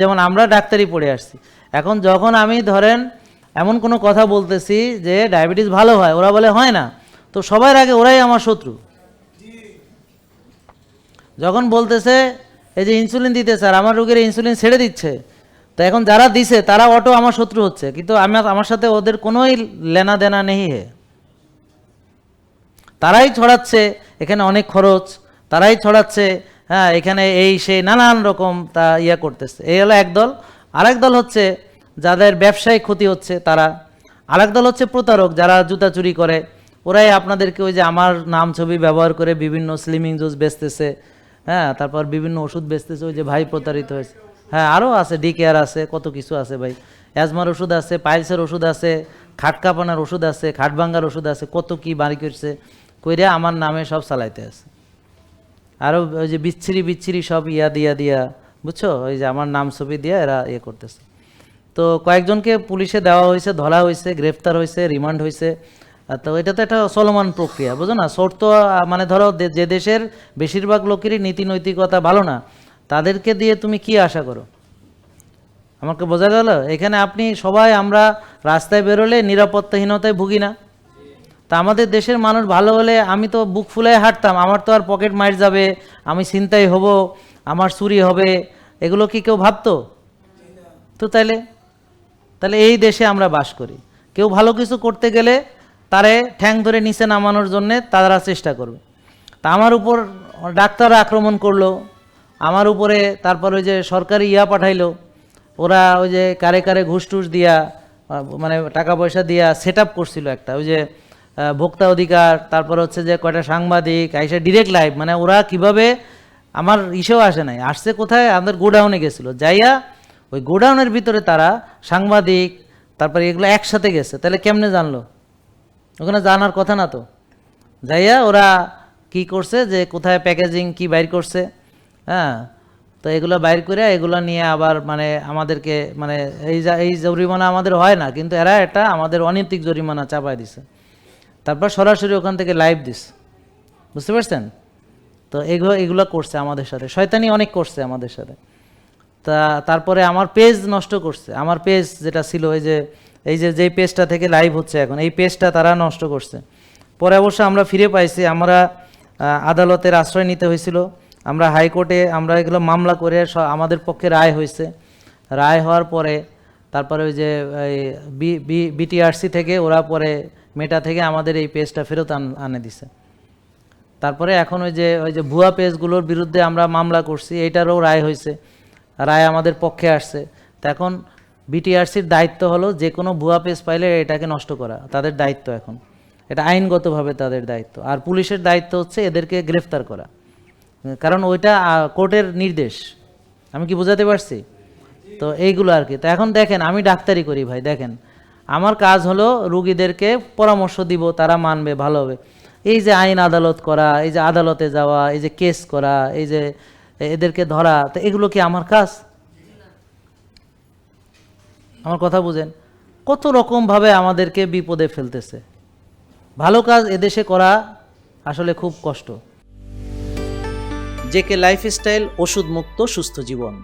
যেমন আমরা ডাক্তারি পড়ে আসছি। এখন যখন আমি ধরেন এমন কোনো কথা বলতেছি যে ডায়াবেটিস ভালো হয়, ওরা বলে, হয় না। তো সবার আগে ওরাই আমার শত্রু। যখন বলতেছে, এই যে ইনসুলিন দিতে স্যার আমার রোগীর ইনসুলিন ছেড়ে দিচ্ছে। তো এখন যারা দিছে, তারা অটো আমার শত্রু হচ্ছে। কিন্তু আমি আমার সাথে ওদের কোনোই লেনা দেনা নেই হে। তারাই ছড়াচ্ছে, এখানে অনেক খরচ। তারাই ছড়াচ্ছে হ্যাঁ এখানে এই সেই নানান রকম তা ইয়া করতেছে। এই হলো একদল আরেক দল হচ্ছে যাদের ব্যবসায় ক্ষতি হচ্ছে তারা। আরেক দল হচ্ছে প্রতারক, যারা জুতা চুরি করে। ওরাই আপনাদেরকে ওই যে আমার নাম ছবি ব্যবহার করে বিভিন্ন স্লিমিং জুস বেচতেছে হ্যাঁ তারপর বিভিন্ন ওষুধ বেচতেছে, ওই যে ভাই প্রতারিত হয়েছে। হ্যাঁ আরও আছে, ডি কেয়ার আছে, কত কিছু আছে ভাই। অ্যাজমার ওষুধ আছে, পাইলসের ওষুধ আছে, খাট কাঁপানোর ওষুধ আছে, খাট ভাঙ্গার ওষুধ আছে, কত কি বাড়ি করছে, কইরা আমার নামে সব চালাইতে আছে। আরও ওই যে বিচ্ছিরি বিচ্ছিরি সব ইয়া দিয়া দিয়া, বুঝছ? ওই যে আমার নাম ছবি দিয়ে এরা ইয়ে করতেছে। তো কয়েকজনকে পুলিশে দেওয়া হয়েছে, ধরা হয়েছে, গ্রেফতার হয়েছে, রিমান্ড হয়েছে। তো এটা তো একটা চলমান প্রক্রিয়া, বুঝো না? শর্ত মানে ধরো যে দেশের বেশিরভাগ লোকেরই নীতি নৈতিকতা ভালো না, তাদেরকে দিয়ে তুমি কি আশা করো? আমাকে বোঝা গেল? এখানে আপনি সবাই আমরা রাস্তায় বেরোলে নিরাপত্তাহীনতায় ভুগি না। তা আমাদের দেশের মানুষ ভালো হলে আমি তো বুক ফুলায় হাঁটতাম, আমার তো আর পকেট মাইর যাবে, আমি চিন্তাই হব, আমার চুরি হবে, এগুলো কি কেউ ভাবতো? তো তাইলে তাহলে এই দেশে আমরা বাস করি। কেউ ভালো কিছু করতে গেলে তারে ঠ্যাং ধরে নিচে নামানোর জন্যে তারা চেষ্টা করবে। তা আমার উপর ডাক্তাররা আক্রমণ করল, আমার উপরে তারপর ওই যে সরকারি ইয়া পাঠাইলো, ওরা ওই যে কারে কারে ঘুষ টুস দিয়া মানে টাকা পয়সা দিয়া সেট আপ করছিল একটা, ওই যে ভোক্তা অধিকার, তারপর হচ্ছে যে কয়টা সাংবাদিক, আইসা ডিরেক্ট লাইভ মানে ওরা কীভাবে, আমার ইসেও আসে নাই, আসছে কোথায়? আমাদের গোডাউনে গেছিল। যাইয়া ওই গোডাউনের ভিতরে তারা সাংবাদিক, তারপরে এগুলো একসাথে গেছে। তাহলে কেমনে জানলো? ওখানে জানার কথা না তো। যাইয়া ওরা কি করছে যে কোথায় প্যাকেজিং কি বাইর করছে? হ্যাঁ তো এগুলো বাইর করে এগুলো নিয়ে আবার মানে আমাদেরকে মানে এই যা, এই জরিমানা আমাদের হয় না, কিন্তু এরা এটা আমাদের অনৈতিক জরিমানা চাপায় দিছে। তারপর সরাসরি ওখান থেকে লাইভ দিস। বুঝতে পারছেন? তো এগুলো এগুলো করছে আমাদের সাথে। শয়তানি অনেক করছে আমাদের সাথে। তা তারপরে আমার পেজ নষ্ট করছে। আমার পেজ যেটা ছিল ওই যে এই যে যেই পেজটা থেকে লাইভ হচ্ছে এখন, এই পেজটা তারা নষ্ট করছে। পরে অবশ্য আমরা ফিরে পাইছি। আমরা আদালতের আশ্রয় নিতে হয়েছিল। আমরা হাইকোর্টে আমরা এগুলো মামলা করে আমাদের পক্ষে রায় হয়েছে। রায় হওয়ার পরে তারপরে ওই যে বিটিআরসি থেকে ওরা পরে মেটা থেকে আমাদের এই পেজটা ফেরত আন- দিছে। তারপরে এখন ওই যে ওই যে ভুয়া পেজগুলোর বিরুদ্ধে আমরা মামলা করছি, এইটারও রায় হয়েছে, রায় আমাদের পক্ষে আসছে। তো এখন বিটিআরসির দায়িত্ব হলো যে কোনো ভুয়া পেজ পাইলে এটাকে নষ্ট করা, তাদের দায়িত্ব এখন। এটা আইনগতভাবে তাদের দায়িত্ব, আর পুলিশের দায়িত্ব হচ্ছে এদেরকে গ্রেফতার করা। কারণ ওইটা কোর্টের নির্দেশ। আমি কি বোঝাতে পারছি? তো এইগুলো আর কি। তো এখন দেখেন, আমি ডাক্তারি করি ভাই, দেখেন। আমার কাজ হলো রুগীদেরকে পরামর্শ দিব, তারা মানবে, ভালো হবে। এই যে আইন আদালত করা, এই যে আদালতে যাওয়া, এই যে কেস করা, এই যে এদেরকে ধরা, তো এগুলো কি আমার কাজ? আমার কথা বুঝেন। কত রকমভাবে আমাদেরকে বিপদে ফেলতেছে। ভালো কাজ এদেশে করা আসলে খুব কষ্ট। জেকে লাইফস্টাইল ওষুধ মুক্ত সুস্থ জীবন।